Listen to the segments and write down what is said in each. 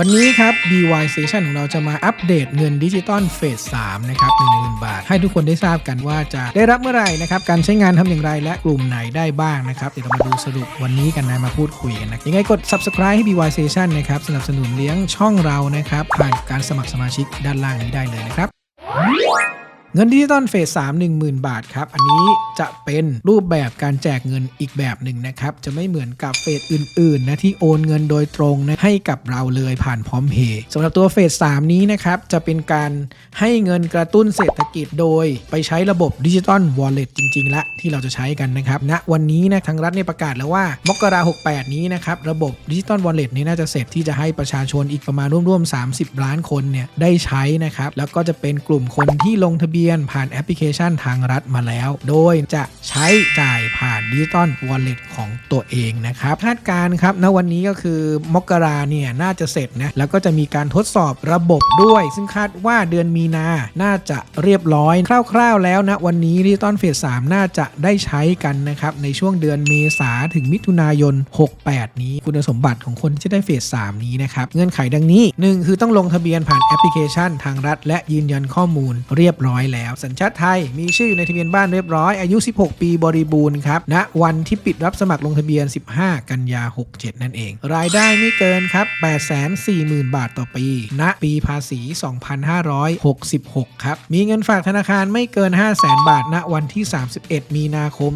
วันนี้ครับ BY Station ของเราจะมาอัปเดตเงินดิจิตอลเฟส3นะครับ1,000บาท ให้ทุกคนได้ทราบกันว่าจะได้รับเมื่อไหร่นะครับ การใช้งานทำอย่างไรและกลุ่มไหนได้บ้างนะครับ เดี๋ยวเรามาดูสรุปวันนี้กันนะมาพูดคุยกันนะยังไงกด subscribe ให้ BY Station นะครับ สนับสนุนเลี้ยงช่องเรานะครับผ่านการสมัครสมาชิกด้านล่างนี้ได้เลยนะครับ เงินดิจิตอลเฟส3 10,000บาทครับ อันนี้จะเป็นรูปแบบการแจกเงินอีกแบบหนึ่งนะครับ จะไม่เหมือนกับเฟสอื่นๆนะที่โอนเงินโดยตรงนะให้กับเราเลยผ่านพร้อมเพย์สำหรับตัวเฟส3นี้นะครับจะเป็นการให้เงินกระตุ้นเศรษฐกิจโดย ไปใช้ระบบดิจิตอลวอลเล็ตจริง ๆ ละที่เราจะใช้กันนะครับณวันนี้นะทางรัฐเนี่ยประกาศแล้วว่ามกรา68นี้นะครับระบบดิจิตอลวอลเล็ตนี้น่าจะเสร็จที่จะให้ประชาชนอีกประมาณร่วมๆ30 ล้านคนเนี่ยได้ใช้นะครับแล้วก็จะเป็นกลุ่มคนที่ลงทะเบียนผ่านแอปพลิเคชันทางรัฐมาแล้ว โดยจะใช้จ่ายผ่านดิจิตอลวอลเล็ตของตัวเองนะครับคาดการครับณวันนี้ก็คือมกราเนี่ยน่าจะเสร็จนะแล้วก็จะมีการทดสอบระบบด้วย ซึ่งคาดว่าเดือนมีนาน่าจะเรียบร้อยคร่าวๆ แล้วนะวันนี้ดิจิตอลเฟส3น่าจะได้ใช้กันนะครับในช่วงเดือนเมษาถึงมิถุนายน 68 นี้ คุณสมบัติของคนที่จะได้เฟส3นี้นะครับเงื่อนไขดังนี้ 1 คือต้องลงทะเบียนผ่านแอปพลิเคชันทางรัฐ และยืนยันข้อมูลเรียบร้อยแล้วสัญชาติไทยมีชื่ออยู่ในทะเบียนบ้านเรียบร้อย อายุ 16 ปีบริบูรณ์ครับณวันที่ปิดรับสมัครลงทะเบียน 15 กันยา 67 นั่นเอง รายได้ไม่เกินครับ840,000 บาทต่อปี ณปีภาษี 2566 ครับ มีเงินฝากธนาคารไม่เกิน 500,000 บาท ณวันที่ 31 มีนาคม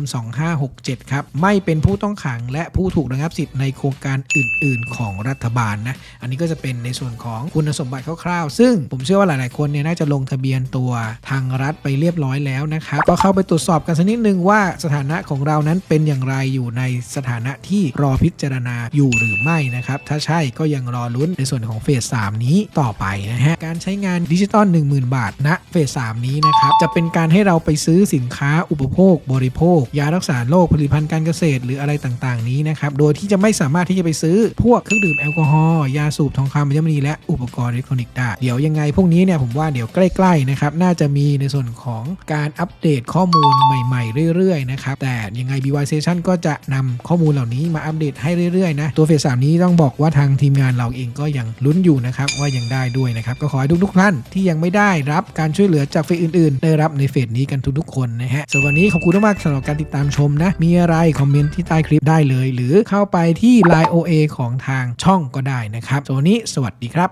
2567 ครับ ไม่เป็นผู้ต้องขังและผู้ถูกระงับสิทธิ์ในโครงการอื่น ๆ ของรัฐบาลนะ อันนี้ก็จะเป็นในส่วนของคุณสมบัติคร่าวๆ ซึ่งผมเชื่อว่าหลาย ๆ คนเนี่ยน่าจะลงทะเบียนตัวทางรัฐไปเรียบร้อยแล้วนะครับก็เข้าไปตรวจสอบกันสักนิดนึงว่าสถานะของเรานั้นเป็นอย่างไรอยู่ในสถานะที่รอพิจารณาอยู่หรือไม่นะครับ ถ้าใช่ก็ยังรอลุ้นในส่วนของเฟส3นี้ต่อไปนะฮะการใช้งานดิจิตอล10,000 บาทณเฟส3นี้นะครับจะเป็นการให้เราไปซื้อสินค้าอุปโภค บริโภค ยารักษาโรคผลิตภัณฑ์การเกษตรหรืออะไรต่างๆ นี้นะครับโดยที่จะไม่สามารถที่จะไปซื้อพวกเครื่องดื่มแอลกอฮอล์ยาสูบทองคำอัญมณีและอุปกรณ์อิเล็กทรอนิกส์ได้เดี๋ยวยังไงพวกนี้เนี่ยผมว่าเดี๋ยวใกล้ๆนะครับน่าจะมีในส่วนของการอัปเดตข้อมูลใหม่ ๆ เรื่อย ๆ นะครับ แต่ยังไง BY Station ก็จะนำข้อมูลเหล่านี้มาอัปเดตให้เรื่อย ๆ นะ ตัวเฟส3นี้ต้องบอกว่าทางทีมงานเราเองก็ยังลุ้นอยู่นะครับ ว่ายังได้ด้วยนะครับ ก็ขอให้ทุกๆท่านที่ยังไม่ได้รับการช่วยเหลือจากเฟสอื่น ๆ ได้รับในเฟสนี้กันทุกๆคนนะฮะส่วนวันนี้ขอบคุณมากสำหรับการติดตามชมนะ มีอะไรคอมเมนต์ที่ใต้คลิปได้เลย หรือเข้าไปที่ Line OA ของทางช่องก็ได้นะครับส่วนวันนี้สวัสดีครับ